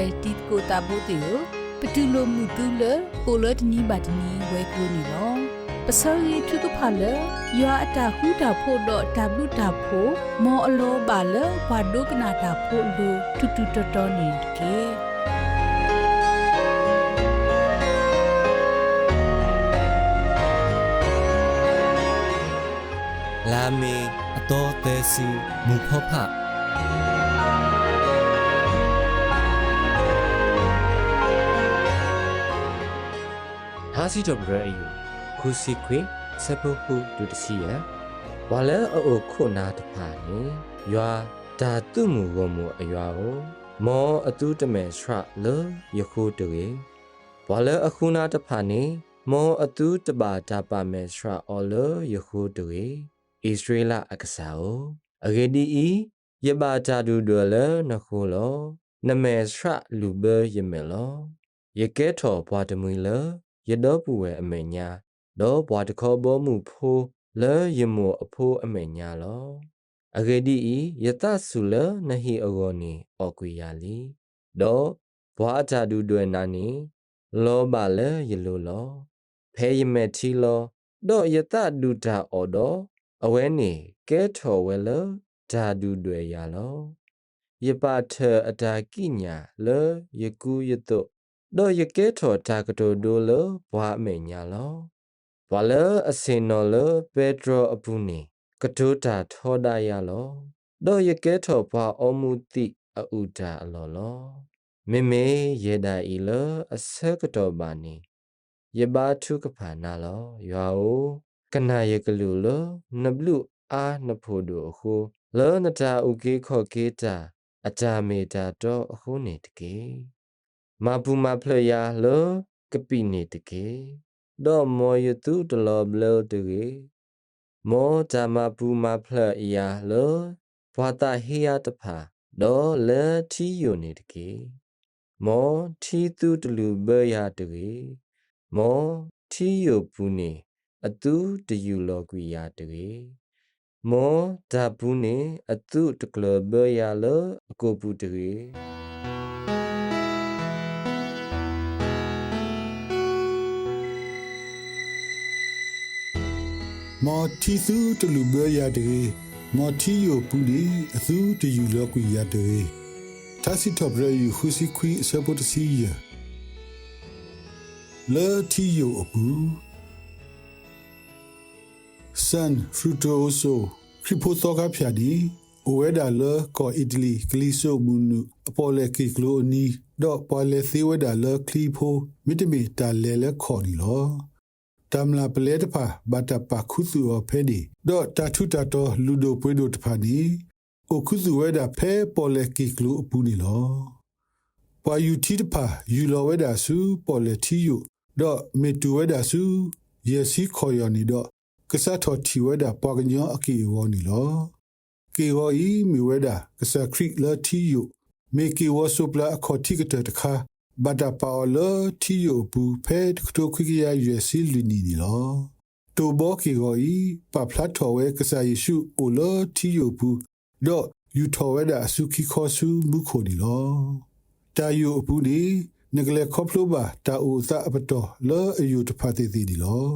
ဲတီကိုတာဘိုတေယပတူလိုမူတူလပိုလတ်နီဘတ်နီဝဲကလိုနီလောပစောရီထုကဖာလယောအတာဟူတာဖို့တော့တဘလူတာဖို့မောအလောပါလဘာဒုကနာတာဖို့လူတူတူတော်တော်နေကေလာမေအတော်သေးစီမူဖောဖ ဟာစီတော့ဘရအယူခုစီခွေစပခုဒုတစီယဝါလဲအိုခုနာတဖာနေရွာဓာတုမူဝမူအရွာကိုမောအတူတမဲရှရလယခုတေဝါလဲအခုနာတဖာနေမောအတူတပါဒါပါမဲရှရအော်လယခုတေဣသရေလအက္ကစာအိုအဂေဒီဤယဘာတာဒူဒလနခိုလောနမေရှရလူဘယမေလောယကဲထောဘွားတမွေလ ယဒောပူဝဲအမေညာဒောဘွားတခောဘောမှုဖိုးလဲယမောအဖိုးအမေညာလောအဂေဒီဤယတဆုလနဟိအောနီအောကွေယာလီဒောဘွားတာဒူဒွေနာနီလောဘလဲယလိုလောဖဲယမေတီလောဒောယတဒူတာအောဒောအဝဲနေကဲထော်ဝဲလဓာဒူတွေရလောယပထအတာကိညာလေယကူယတု တော့ယကဲထော်တာကတိုဒိုလဘွာအမေညာလောဘွာလအစင်နော်လပေဒရိုအပူနေကတိုတာထောဒရလောတော့ယကဲထော်ဘွာအမှုတိအဥတာအလောလောမေမေယေဒာဤလအဆကတော်ပါနေယဘာထုကဖာနာလောရွာအိုကနာယကလူလနဘလူအာနဖို့တို့အခုလောနတာဥကေခော့ကေတာအတာမေတာတော့အခုနေတကေ မပူမဖလယာလောကပိနေတကေတော့မောယတုတလောဘလောတကေမောဓမ္မပူမဖလယာလောဘဝတာဟေယတဖာတော့လေတီယိုနေတကေမောထီတုတလူဘယတကေမောထီယိုပူနေအတူတယူလောကွေယာတေမောဒါဘူးနေအတူတကလဘယာလအကိုပူတေ မော်တီစုတလူဘရတဲ့မော်တီယိုပူလီအသူတယူလောက်ကွေရတဲ့တာစီတော့ဘရယူခုစီခွီဆပ်ပေါ်စီယလာတီယိုအပူဆန်ဖရူတိုဆိုခရီပိုတော့ကဖျာဒီအိုဝဲဒါလကောအီတလီကလီဆိုမူနုအပေါ်လေကီကလိုနီတော့ပေါ်လေသေးဝဲဒါလကလီဖိုမီတမီတာလဲလဲခေါ်နီလော တမ်လာပလေတဖာဘတာပါခုစုအဖဲဒီဒေါ်တာထုတာတော့လူဒိုပွေးတို့တဖာနီအိုခုစုဝဲတာဖဲပေါ်လေကီကလိုအပူနီလောပွာယူတီတဖာယူလောဝဲတာစုပေါ်လေတီယိုဒေါ်မေတူဝဲတာစုယေစီခေါ်ယောနီဒေါ်ကစားတော်တီဝဲတာပေါ်ကညောအကီဝောနီလောကေဝီမီဝဲတာကစားခရစ်လာတီယိုမေကီဝဆုပလာအခေါ်တီကတဲ့တခါ ဘဒပါလတီယိုဘူးဖဲတကတိုခွိကရရွေစီလူနီနီလောတိုဘောကီဂိုဤပပလာတော်ဝဲကစားယေရှုအိုလတီယိုဘူးဒေါ်ယူတော်ဝဲတာအစုခိခောစုမူခိုနီလောတာယိုအပူနီနဂလေခေါပလိုဘာတာအိုသအပတော်လောအယူတဖတ်သေးဒီလော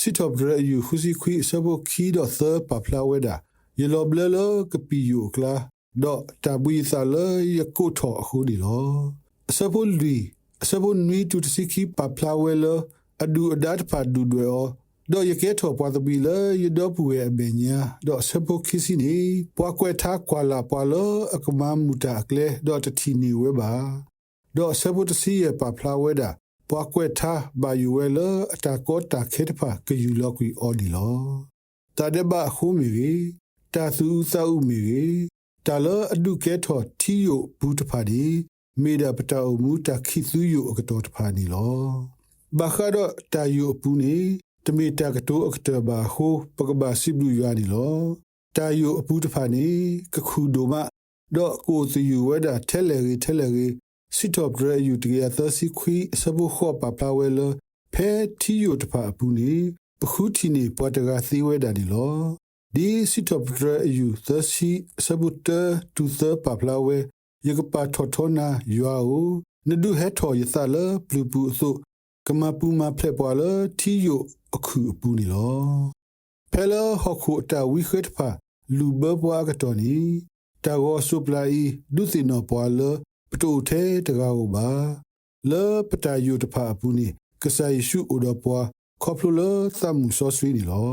စီတော့ဘရယူခူစီခွီဆဘခီဒသပပလာဝဲတာယေလောဘလလကပီယိုကလာဒေါ်တဘူီဆာလယကိုထောအခုဒီလော အစပုလီအစပုနွီတူတစီခိပပလာဝဲလအဒူအဒတ်ဖာဒူဒွေအောဒေါ်ယကေထောပွားတဘီလယဒေါ်ပူရဲ့အဘညာဒေါ်စပုခိစီနီပွားကွဲထားကွာလာပွာလအကမမူတာကလေဒေါ်တတီနီဝဲပါဒေါ်စပုတစီရဲ့ပပလာဝဲတာပွားကွဲထားဘာယူဝဲလအတာကောတာခေတဖာကယူလောက်ကွီအော်ဒီလောတာဒဘခုမီတာသူစာဥမီတာလအဒုကေထောတီယိုဘူးတဖာဒီ မေဒပတောမူတခိသူယိုအကတော်တဖာနီလောဘခရတာယိုပူနေတမေတကတိုအကတဘာဟိုပကဘာစိဘလူယာနီလောတာယိုအပူတဖာနေကခုဒိုမတော့ကိုစီယူဝဒထဲလေရီထဲလေရီစစ်တော့ဒရယူတကယ်သစီခွီစဘခောပပလာဝဲလဖဲတီယိုတဖာပူနေပခုတီနေပတ်တကသီဝဲတာနီလောဒီစစ်တော့ဒရယူသစီစဘတ်တူသပပလာဝဲ ယကပါထောထောနာယွာအိုနဒုဟဲထောယသလပလူပူဆိုကမပူမဖလက်ပွာလတီယိုအခုအပူနီလောဖဲလဟခုတာဝိခတ်ဖာလူဘဘွားကတော်နီတာဂောဆုပလာဤဒုစိနောပွာလပတူသေးတကောက်ပါလေပတာယုတဖာပူနီကဆာယရှုဥဒပွားခေါပလူလသမှုဆောဆွေးနီလော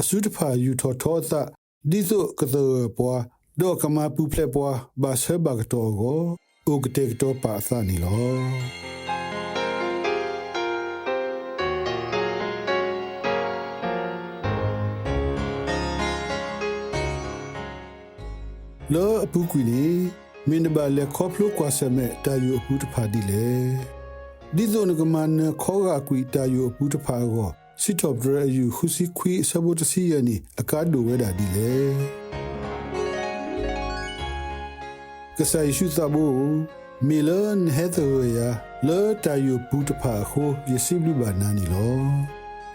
အစုတဖာယူထောထောသဒီဇိုကသောပွား ဒေါကမပူဖလက်ပွားဘာဆဘကတော်ကိုဥကတေကတော်ပါသနီလောလောအပူကွီနေမင်းဘာလေခေါပလိုကွာဆမဲတာယုအပူတဖာဒီလေဒီဇိုနကမန်ခေါဂါကွီတာယုအပူတဖာကိုစစ်တော့ဒရယူခုစီခွီဆဘတ်စီယနီအကာဒိုဝဲတာဒီလေ ကဆိုင်ရှုသဘူမီလန်ဟက်သဝယာလောတာယုပူတဖာခိုယစီဘလူဘာနာနီလော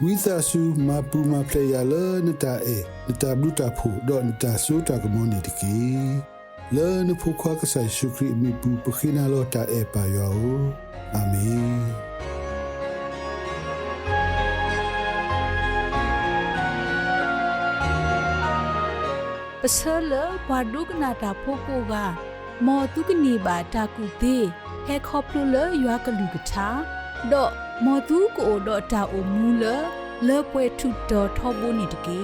ဝိသဆုမပူမဖလေရလနတာအေနတာဘလူတာဖူဒေါ်နတာဆူတာကမွန်နီတကီလဲနဖူခွားကဆိုင်ရှုခရီမီပူပခိနာလောတာအေပါယောအာမင်ပစလဘာဒုကနာတာဖိုကိုက မောတုကနေပါတာကူသေးဟဲခေါပလူလရွာကလူကထာဒေါ်မောတုကိုဒေါ်တာအိုမူလလေပွဲထုတော်ထောဘိုနေတကေ